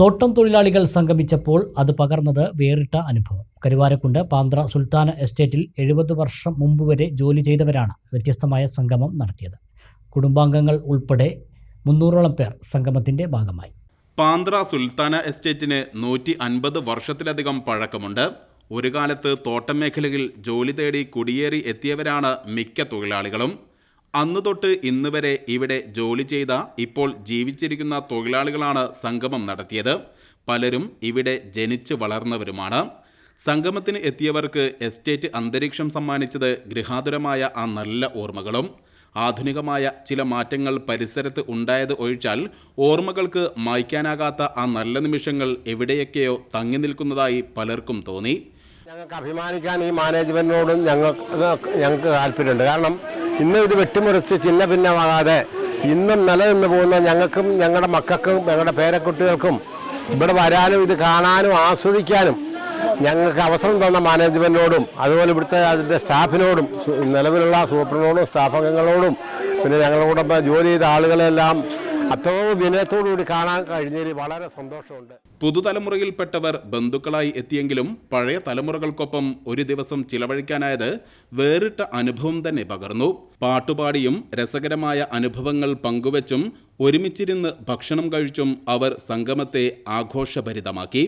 തോട്ടം തൊഴിലാളികൾ സംഗമിച്ചപ്പോൾ അത് പകർന്നത് വേറിട്ട അനുഭവം. കരുവാരക്കുണ്ട് പാന്ത്ര സുൽത്താന എസ്റ്റേറ്റിൽ എഴുപത് വർഷം മുമ്പ് വരെ ജോലി ചെയ്തവരാണ് വ്യത്യസ്തമായ സംഗമം നടത്തിയത്. കുടുംബാംഗങ്ങൾ ഉൾപ്പെടെ മുന്നൂറോളം പേർ സംഗമത്തിന്റെ ഭാഗമായി. പാന്ത്ര സുൽത്താന എസ്റ്റേറ്റിന് നൂറ്റി അൻപത് വർഷത്തിലധികം പഴക്കമുണ്ട്. ഒരു കാലത്ത് തോട്ടം മേഖലയിൽ ജോലി തേടി കുടിയേറി എത്തിയവരാണ് മിക്ക തൊഴിലാളികളും. അന്ന് തൊട്ട് ഇന്ന് വരെ ഇവിടെ ജോലി ചെയ്ത ഇപ്പോൾ ജീവിച്ചിരിക്കുന്ന തൊഴിലാളികളാണ് സംഗമം നടത്തിയത്. പലരും ഇവിടെ ജനിച്ച് വളർന്നവരുമാണ്. സംഗമത്തിന് എത്തിയവർക്ക് എസ്റ്റേറ്റ് അന്തരീക്ഷം സമ്മാനിച്ചത് ഗൃഹാതുരമായ ആ നല്ല ഓർമ്മകളും. ആധുനികമായ ചില മാറ്റങ്ങൾ പരിസരത്ത് ഉണ്ടായത് ഒഴിച്ചാൽ ഓർമ്മകൾക്ക് മായ്ക്കാനാകാത്ത ആ നല്ല നിമിഷങ്ങൾ എവിടെയൊക്കെയോ തങ്ങി നിൽക്കുന്നതായി പലർക്കും തോന്നി. ഞങ്ങൾക്ക് അഭിമാനിക്കാൻ ഈ മാനേജ്മെന്റിനോടും ഞങ്ങൾക്ക് ഞങ്ങൾക്ക് താല്പര്യമുണ്ട്. കാരണം ഇന്നും ഇത് വെട്ടിമുറിച്ച് ചിന്ന ഭിന്നമാകാതെ ഇന്നും നിലനിന്ന് പോകുന്ന ഞങ്ങൾക്കും ഞങ്ങളുടെ മക്കൾക്കും ഞങ്ങളുടെ പേരക്കുട്ടികൾക്കും ഇവിടെ വരാനും ഇത് കാണാനും ആസ്വദിക്കാനും ഞങ്ങൾക്ക് അവസരം തന്ന മാനേജ്മെന്റിനോടും അതുപോലെ ഇവിടുത്തെ അതിന്റെ സ്റ്റാഫിനോടും നിലവിലുള്ള സൂപ്രണ്ടിനോടും സ്റ്റാഫ് അംഗങ്ങളോടും പിന്നെ ഞങ്ങളുടെ കൂടെ ജോലി ചെയ്ത ആളുകളെല്ലാം അത്രയും വിനയത്തോടു കാണാൻ കഴിഞ്ഞതിൽ വളരെ സന്തോഷമുണ്ട്. പുതുതലമുറയിൽപ്പെട്ടവർ ബന്ധുക്കളായി എത്തിയെങ്കിലും പഴയ തലമുറകൾക്കൊപ്പം ഒരു ദിവസം ചിലവഴിക്കാനായത് വേറിട്ട അനുഭവം തന്നെ പകർന്നു. പാട്ടുപാടിയും രസകരമായ അനുഭവങ്ങൾ പങ്കുവച്ചും ഒരുമിച്ചിരുന്ന് ഭക്ഷണം കഴിച്ചും അവർ സംഗമത്തെ ആഘോഷഭരിതമാക്കി.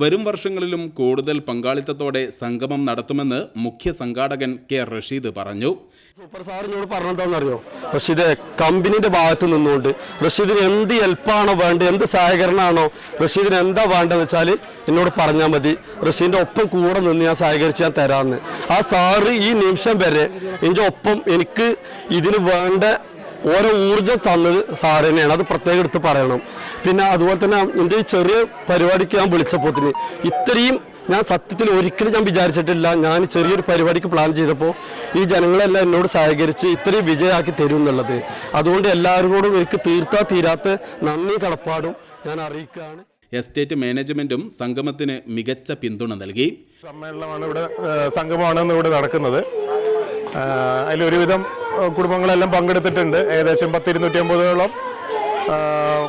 വരും വർഷങ്ങളിലും കൂടുതൽ പങ്കാളിത്തത്തോടെ സംഗമം നടത്തുമെന്ന് മുഖ്യ സംഘാടകൻ കെ റഷീദ് പറഞ്ഞു. സൂപ്പർ സാർ എന്നോട് റഷീദ് കമ്പനിയുടെ ഭാഗത്ത് നിന്നുകൊണ്ട് റഷീദിന് എന്ത് ഹെൽപ്പാണോ വേണ്ടത് എന്ത് സഹകരണമാണോ റഷീദിന് എന്താ വേണ്ടതെന്ന് വെച്ചാൽ എന്നോട് പറഞ്ഞാൽ മതി. റഷീദിന്റെ ഒപ്പം കൂടെ നിന്ന് ഞാൻ സഹകരിച്ച് ഞാൻ തരാമെന്ന് ആ സാറ് ഈ നിമിഷം വരെ എന്റെ ഒപ്പം എനിക്ക് ഇതിന് വേണ്ട ഓരോ ഊർജം തന്നത് സാറ് തന്നെയാണ് അത് പ്രത്യേകം എടുത്ത് പറയണം. പിന്നെ അതുപോലെ തന്നെ എന്റെ ഈ ചെറിയ പരിപാടിക്ക് ഞാൻ വിളിച്ചപ്പോൾ ഇത്രയും ഞാൻ സത്യത്തിൽ ഒരിക്കലും ഞാൻ വിചാരിച്ചിട്ടില്ല. ഞാൻ ചെറിയൊരു പരിപാടിക്ക് പ്ലാൻ ചെയ്തപ്പോൾ ഈ ജനങ്ങളെല്ലാം എന്നോട് സഹകരിച്ച് ഇത്രയും വിജയമാക്കി തരും എന്നുള്ളത്. അതുകൊണ്ട് എല്ലാവരോടും എനിക്ക് തീർത്താ തീരാത്ത നന്ദി കടപ്പാടും ഞാൻ അറിയിക്കുകയാണ്. എസ്റ്റേറ്റ് മാനേജ്മെന്റും സംഗമത്തിന് മികച്ച പിന്തുണ നൽകി. സമ്മേളനമാണ് ഇവിടെ സംഗമമാണ് ഇവിടെ നടക്കുന്നത്. അതിലൊരുവിധം കുടുംബങ്ങളെല്ലാം പങ്കെടുത്തിട്ടുണ്ട്. ഏകദേശം പത്തിരുന്നൂറ്റി അമ്പതോളം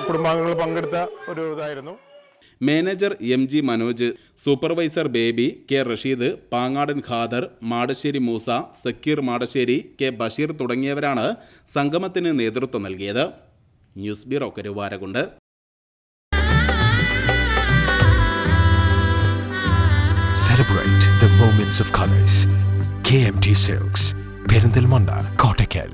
കുടുംബാംഗങ്ങൾ പങ്കെടുത്ത ഒരു ഇതായിരുന്നു. Manager M G Manoj supervisor Baby K Rasheed Pangadan Khader Madassery Moosa Sakkeer Madassery K Basheer തുടങ്ങിയവരാണ് സംഗമത്തിന് നേതൃത്വം നൽകിയത്. News bureau Karuvarakundu. Celebrate the moments of colors. KMT Silks, Perinthalmanna Kottakkal.